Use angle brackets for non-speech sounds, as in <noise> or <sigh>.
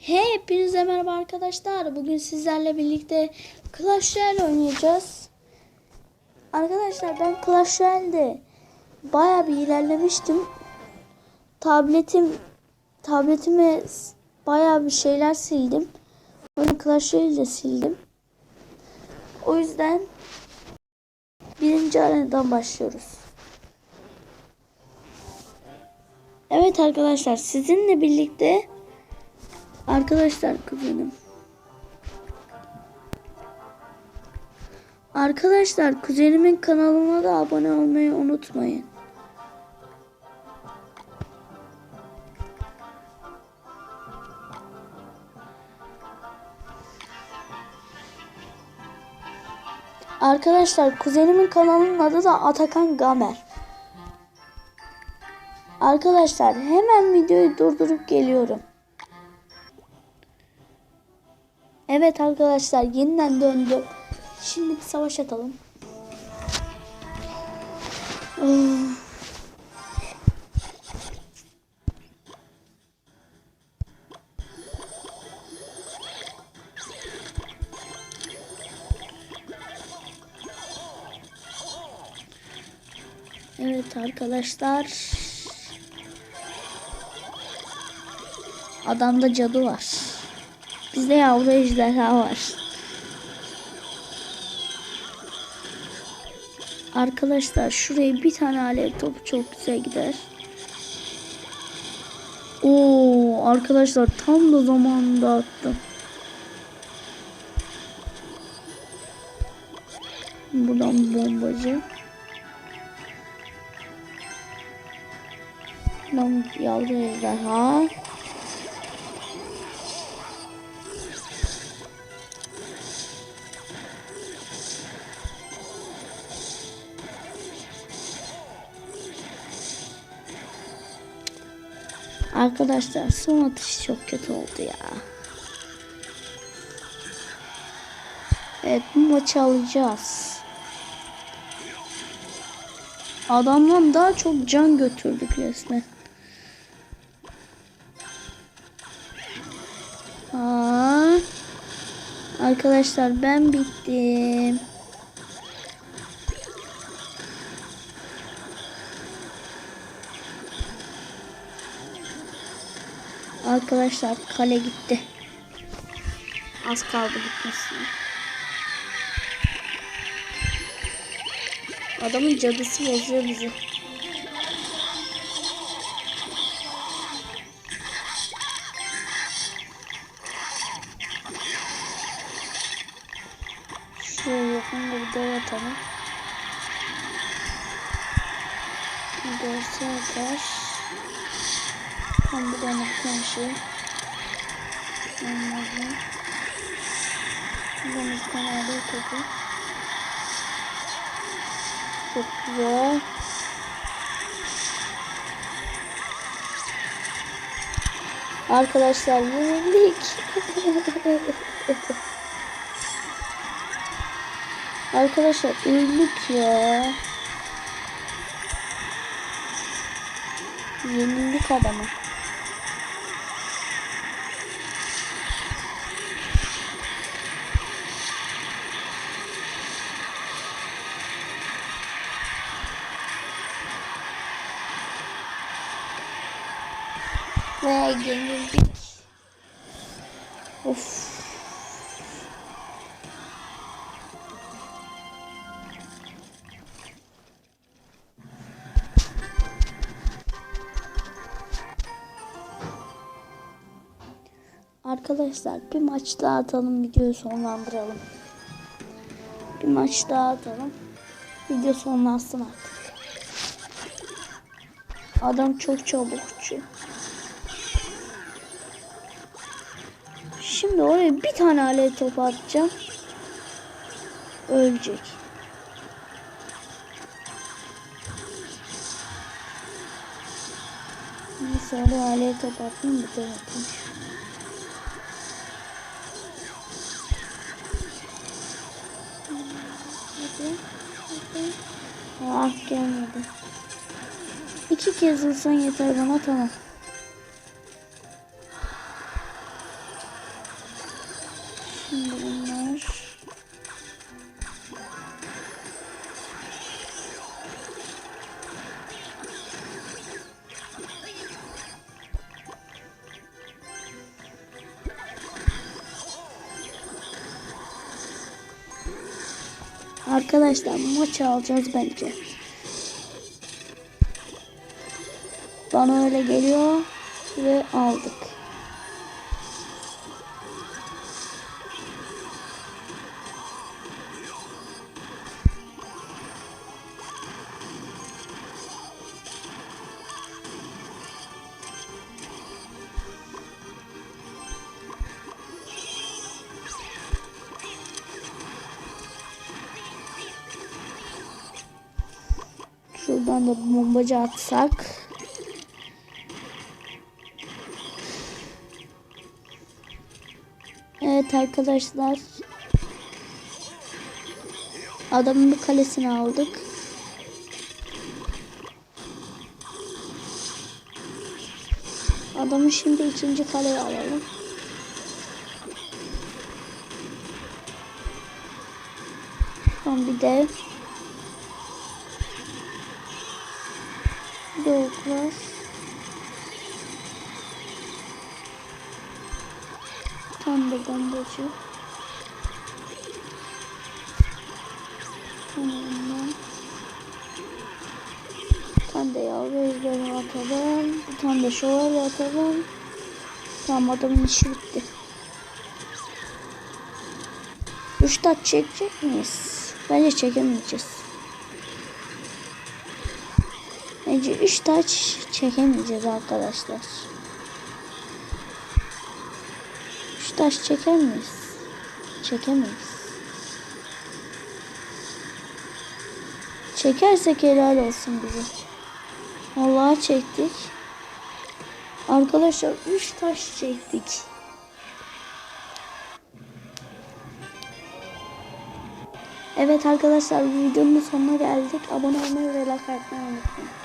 Hepinize merhaba arkadaşlar. Bugün sizlerle birlikte Clash Royale oynayacağız. Arkadaşlar ben Clash Royale'de baya bir ilerlemiştim. Tabletim tabletime baya bir şeyler sildim. Onu Clash Royale'de sildim. O yüzden birinci arenadan başlıyoruz. Evet arkadaşlar sizinle birlikte Arkadaşlar kuzenim. Arkadaşlar kuzenimin kanalına da abone olmayı unutmayın. Arkadaşlar kuzenimin kanalının adı da Atakan Gamer. Arkadaşlar hemen videoyu durdurup geliyorum. Evet arkadaşlar yeniden döndüm. Şimdi bir savaş atalım. Evet arkadaşlar. Adamda cadı var. Bizde yavru ejderha var. Arkadaşlar şuraya bir tane alev topu çok güzel gider. Oo arkadaşlar tam da zamanında attım. Buradan bombacı. Buradan yavru ejderha. Arkadaşlar son atış çok kötü oldu ya. Evet bu maçı alacağız. Adamdan daha çok can götürdük resmen. Aa, arkadaşlar ben bittim. Arkadaşlar kale gitti. Az kaldı bitmesine. Adamın cadısı bozuyor bizi. Şuraya yakında bir dev atalım. Görse atar. Tam bir tane konuşuyor. Anladım. Buradan bir tane alıyor topu. Çok güzel. Arkadaşlar yenildik. <laughs> Arkadaşlar öldük ya. Yenildik adamı. Ve yenildik. Of. Arkadaşlar bir maç daha atalım videoyu sonlandıralım. Bir maç daha atalım. Video sonlansın artık. Adam çok çabukçu. Şimdi oraya bir tane alev topu atacağım. Ölecek. Neyse oraya alev topu atayım bir de atayım. Ah gelmedi. İki kez vursan yeter bana tamam. Arkadaşlar maç alacağız bence. Bana öyle geliyor ve aldık. Şuradan da bombacı atsak. Evet arkadaşlar. Adamın bir kalesini aldık. Adamı şimdi ikinci kaleye alalım. Son bir de var. Tam da bombacı. Tamam. Tane de yavru ejderi atalım. Tane de şövalye atalım. Tamam adamın işi bitti. Üç taç çekecek miyiz? Bence çekemeyeceğiz. Bence üç taç çekemeyeceğiz arkadaşlar. Üç taş çeker miyiz? Çekemeyiz. Çekersek helal olsun bize. Vallahi çektik. Arkadaşlar 3 taş çektik. Evet arkadaşlar videonun sonuna geldik. Abone olmayı ve like atmayı unutmayın.